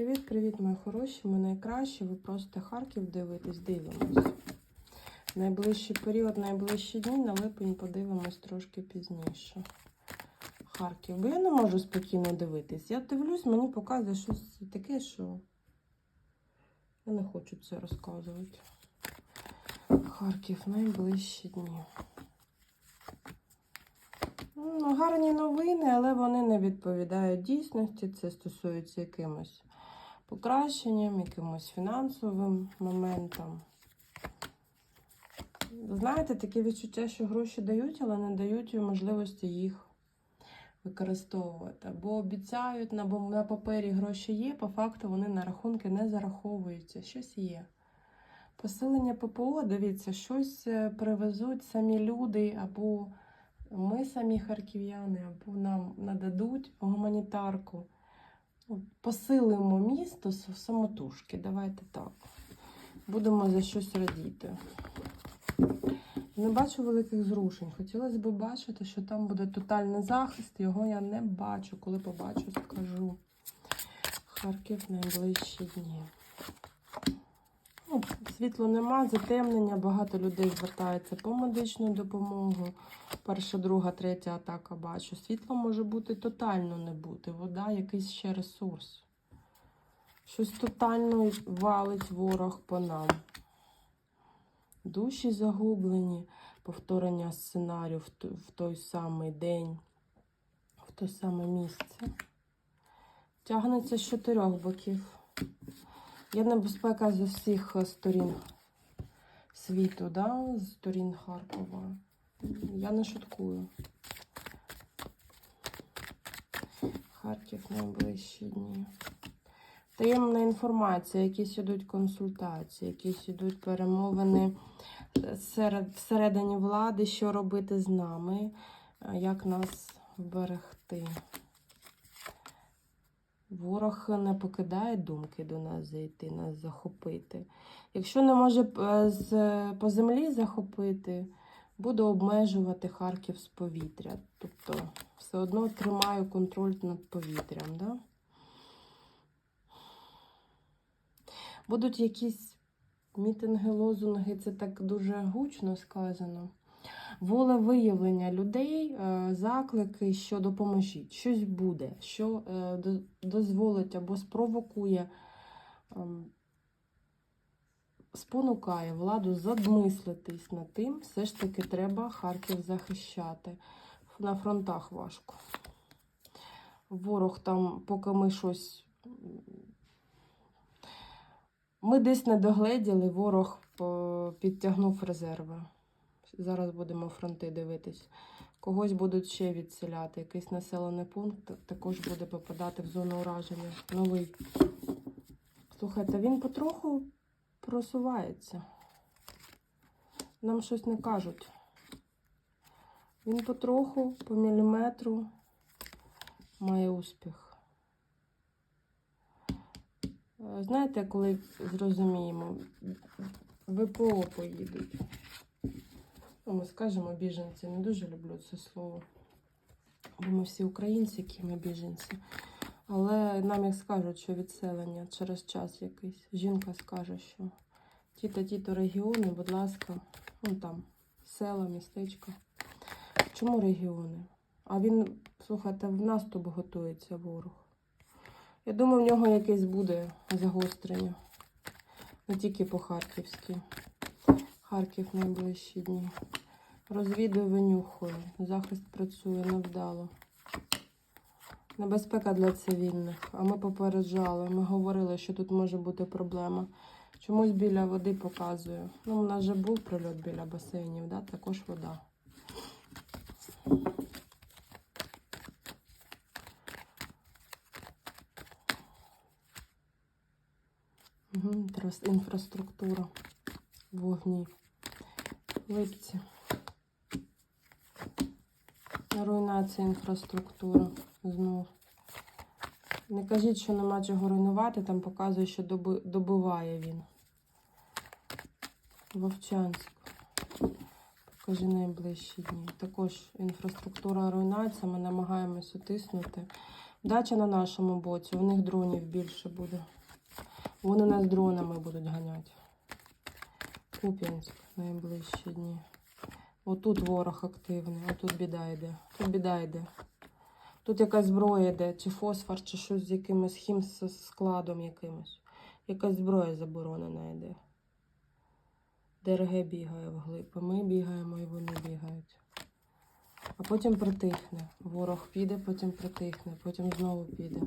Привіт-привіт, мої хороші. Ми найкращі. Ви просто Харків дивитесь, дивимось. Найближчий період, найближчі дні на липень подивимось трошки пізніше. Харків. Бо я не можу спокійно дивитись. Я дивлюсь, мені показує щось таке, що я не хочу це розказувати. Харків найближчі дні. Ну, гарні новини, але вони не відповідають дійсності. Це стосується якимось покращенням, якимось фінансовим моментам. Знаєте, таке відчуття, що гроші дають, але не дають можливості їх використовувати. Або обіцяють, на папері гроші є, по факту вони на рахунки не зараховуються. Щось є. Посилення ППО, дивіться, щось е, привезуть самі люди, або ми самі харків'яни, або нам нададуть гуманітарку. Посилимо місто самотужки. Давайте так. Будемо за щось радіти. Не бачу великих зрушень. Хотілося б бачити, що там буде тотальний захист. Його я не бачу. Коли побачу, скажу. Харків найближчі дні. Світло нема, затемнення, багато людей звертається по медичну допомогу. Перша, друга, третя атака бачу. Світла може бути тотально не бути. Вода якийсь ще ресурс. Щось тотально валить ворог по нам. Душі загублені, повторення сценарію в той самий день, в те саме місце. Тягнеться з чотирьох боків. Є небезпека з усіх е, сторін світу, да? з сторін Харкова. Я не шуткую. Харків найближчі дні. Таємна інформація, якісь ідуть консультації, якісь ідуть перемовини е, серед, всередині влади, що робити з нами, е, як нас вберегти. Ворог не покидає думки до нас зайти, нас захопити. Якщо не може е, по землі захопити, буду обмежувати Харків з повітря. Тобто все одно тримаю контроль над повітрям. Да? Будуть якісь мітинги, лозунги, це так дуже гучно сказано. Волевиявлення людей, е, заклики, що допоможіть, щось буде, що е, дозволить або спровокує, ем, спонукає владу задмислитись над тим, все ж таки треба Харків захищати. На фронтах важко. Ворог там, поки ми щось. Ми десь не догледіли, ворог е, підтягнув резерви. Зараз будемо фронти дивитись. Когось будуть ще відселяти. Якийсь населений пункт також буде попадати в зону ураження. Новий. Слухайте, він потроху просувається. Нам щось не кажуть. Він потроху, по міліметру має успіх. Е, Знаєте, коли зрозуміємо, ВПО поїдуть. Ну, ми скажемо біженці, не дуже люблю це слово. Бо ми всі українці, які ми біженці. Але нам як скажуть, що відселення через час якийсь. Жінка скаже, що ті-то, ті-то регіони, будь ласка, ну там, села, містечка. Чому регіони? А він, слухайте, в наступ готується ворог. Я думаю, в нього якесь буде загострення. Не тільки по Харківськи. Харків найближчі дні. Розвідує, винюхує. Захист працює невдало. Небезпека для цивільних. А ми попереджали. Ми говорили, що тут може бути проблема. Чомусь біля води показує. Ну, у нас же був прильот біля басейнів, да? також вода. Угу, інфраструктура вогні. Липці. Руйнація інфраструктури знов. Не кажіть, що нема чого руйнувати, там показує, що доби, добиває він. Вовчанськ. Покажи найближчі дні. Також інфраструктура руйнація, ми намагаємось утиснути. Дача на нашому боці, у них дронів більше буде. Вони нас дронами будуть ганяти. Куп'янськ найближчі дні. Отут ворог активний, а тут біда йде. Тут біда йде. Тут якась зброя йде, чи фосфор, чи щось з якимось хім складом якимось. Якась зброя заборонена йде. ДРГ бігає вглиб, а ми бігаємо і вони бігають. А потім притихне. Ворог піде, потім притихне, потім знову піде.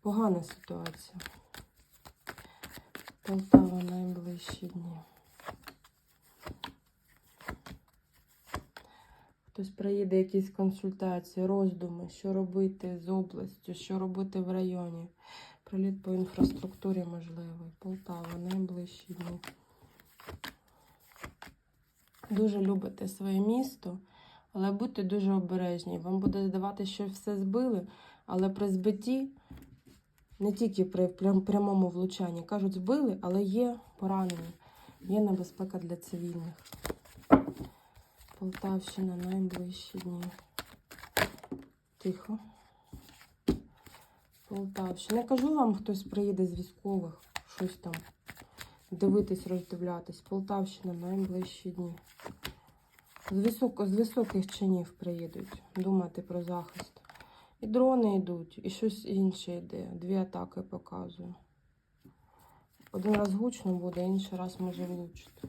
Погана ситуація. Полтава найближчі дні. Хтось приїде, якісь консультації, роздуми, що робити з областю, що робити в районі. Приліт по інфраструктурі можливий. Полтава найближчі дні. Дуже любите своє місто, але будьте дуже обережні. Вам буде здаватися, що все збили, але при збитті, не тільки при прямому влучанні, кажуть, збили, але є поранені, є небезпека для цивільних. Полтавщина найближчі дні. Тихо. Полтавщина. Я кажу вам, хтось приїде з військових, щось там дивитись, роздивлятись. Полтавщина найближчі дні. З, високих чинів приїдуть думати про захист. І дрони йдуть, і щось інше йде. Дві атаки показую. Один раз гучно буде, інший раз може влучити.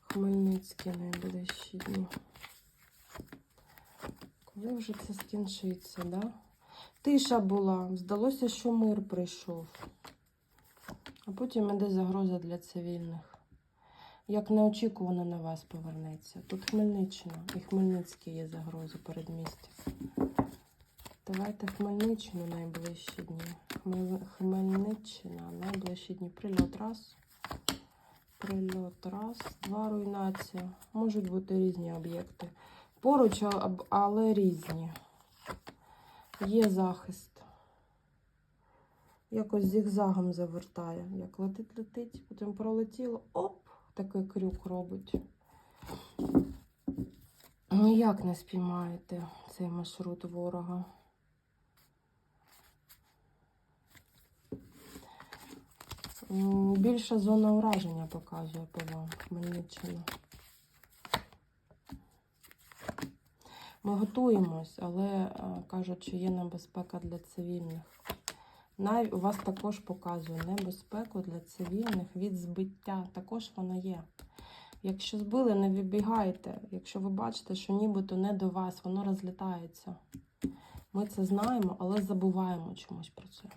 Хмельницький найближчі дні. Коли вже це скінчиться, да? Тиша була. Здалося, що мир прийшов. А потім іде загроза для цивільних. Як неочікувано на вас повернеться. Тут Хмельниччина і Хмельницький є загроза передмістя. Давайте Хмельниччину найближчі дні. Хмельниччина найближчі дні. Прильот раз. Прильот раз. Два руйнація. Можуть бути різні об'єкти. Поруч, але різні. Є захист. Якось зігзагом завертає. Як летить, летить, потім пролетіло, оп, такий крюк робить. Ніяк не спіймаєте цей маршрут ворога. Більша зона ураження показує по вам Хмельниччина. Ми готуємось, але е, кажуть, що є небезпека для цивільних. У вас також показує небезпеку для цивільних від збиття. Також вона є. Якщо збили, не вибігайте. Якщо ви бачите, що нібито не до вас, воно розлітається. Ми це знаємо, але забуваємо чомусь про це.